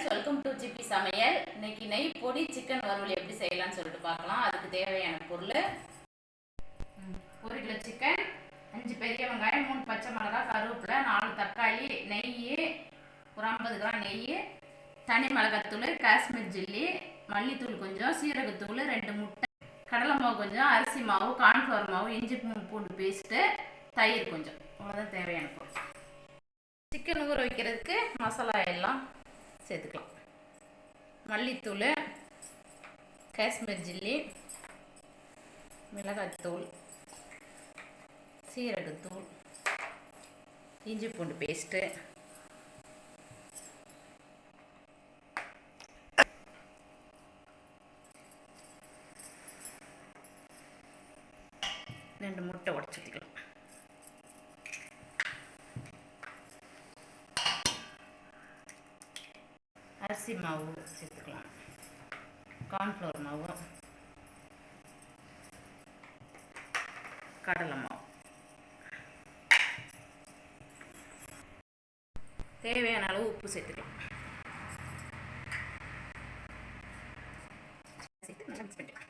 Friends welcome to GB சமையல். இன்னைக்கு நெய் பொடி சிக்கன் வறுவல் எப்படி செய்யலாம்னு சொல்லிட்டு பார்க்கலாம். அதுக்கு தேவையான பொருள். ஒரு கிலோ சிக்கன் அஞ்சு பெரிய வெங்காயம் மூணு பச்சை மிளகாய் கருவேப்பிலை நாலு தக்காளி நெய் ஒரு ஐம்பது கிராம் நெய் தனி மிளகாத்தூள் காஷ்மீர் ஜில்லி மல்லித்தூள் கொஞ்சம் சீரகத்தூள் ரெண்டு முட்டை கடலை மாவு கொஞ்சம் அரிசி மாவு கார்ன்ஃப்ளவர் மாவு இஞ்சி பூ- பூண்டு பேஸ்ட்டு தயிர் கொஞ்சம். அவ்வளோதான் தேவையான பொருள். சிக்கன் ஊற வைக்கிறதுக்கு மசாலா எல்லாம் சேர்த்துக்கலாம். மல்லித்தூள் காஷ்மீர் ஜில்லி மிளகாய்த்தூள் சீரகத்தூள் இஞ்சி பூண்டு பேஸ்ட்டு ரெண்டு முட்டை உடச்சிக்கலாம். அரிசி மாவு சேர்த்துக்கலாம் கார்ன்ஃப்ளவர் மாவு. கடலை மாவு. தேவையான அளவு உப்பு சேர்த்துக்கலாம். சேர்த்து நல்லா பண்ணிக்கலாம்.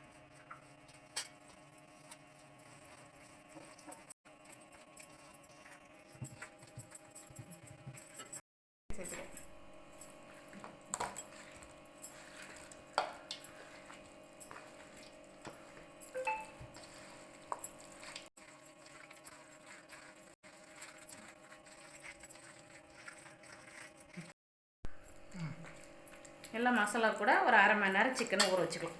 சேர்த்துக்கலாம் எல்லாம் மசாலா கூட ஒரு அரை மணி நேரம் சிக்கனை ஊற வச்சுக்கலாம்.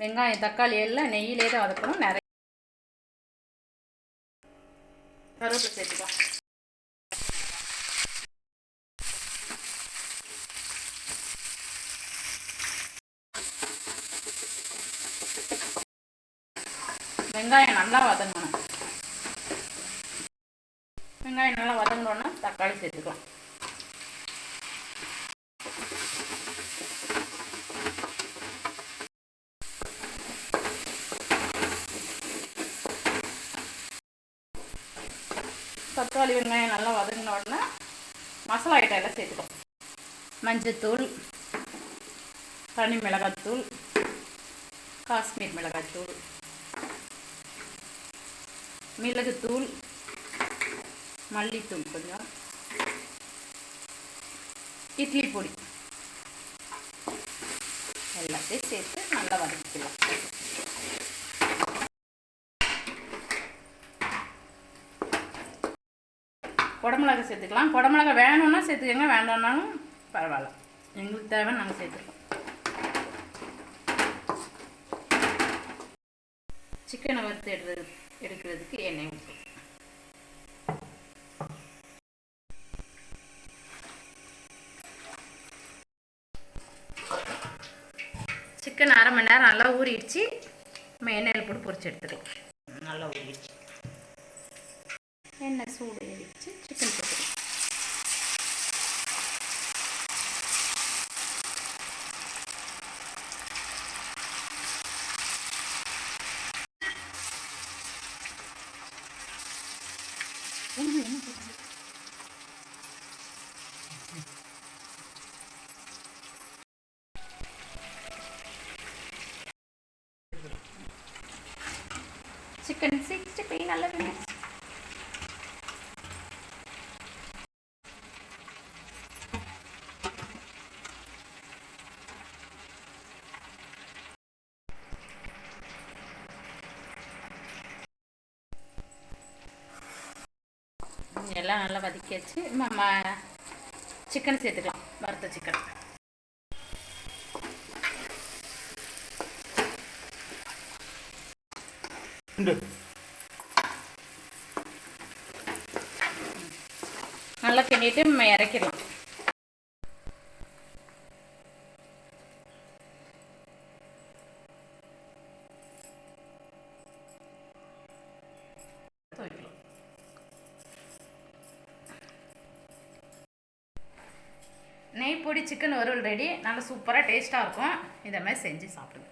வெங்காயம் தக்காளி எல்லாம் நெய்யிலே தான் வதக்கணும். நிறைய கருவேப்பிலை சேர்த்துக்கலாம் வெங்காயம் நல்லா வதங்கணும். வெங்காயம் நல்லா வதங்கினோன்னா தக்காளி சேர்த்துக்கலாம். தக்காளி வெங்காயம் நல்லா வதங்கின உடனே மசாலா ஐட்டம் எல்லாம் சேர்த்துக்கலாம். மஞ்சத்தூள் தனி மிளகாத்தூள் காஷ்மீர் மிளகாத்தூள் மிளகுத்தூள் மல்லித்தூள் கொஞ்சம் இட்லி பொடி. எல்லாத்தையும் சேர்த்து நல்லா வதக்கிக்கலாம். குடமிளகா சேர்த்துக்கலாம். குடமிளகா வேணும்னா சேர்த்துக்கோங்க வேண்டாம்னாலும் பரவாயில்ல. எங்களுக்கு தேவை நாங்கள் சேர்த்துக்கலாம் சிக்கனை வறுத்து எடுத்து எடுக்கிறதுக்கு எண்ணெய் ஊற்றும் சிக்கன் அரை மணி நேரம் நல்லா ஊறிடுச்சு. நம்ம எண்ணெயில் போட்டு பொரிச்சு எடுத்துக்கலாம். நல்லா ஊறிடுச்சு. எண்ணெய் சூடு. சிக்கன் சிக்ஸ்டி ஃபைவ் நல்லா வெந்துச்சு எல்லாம் நல்லா வதக்கியாச்சு. நம்ம சிக்கன் சேர்த்துக்கலாம். வறுத்த சிக்கன் நல்லா கிண்டிட்டு நம்ம இறக்கிடலாம். நெய் பொடி சிக்கன் வறுவல் ரெடி நல்லா சூப்பராக டேஸ்ட்டாக இருக்கும். இதை மாதிரி செஞ்சு சாப்பிடுங்க.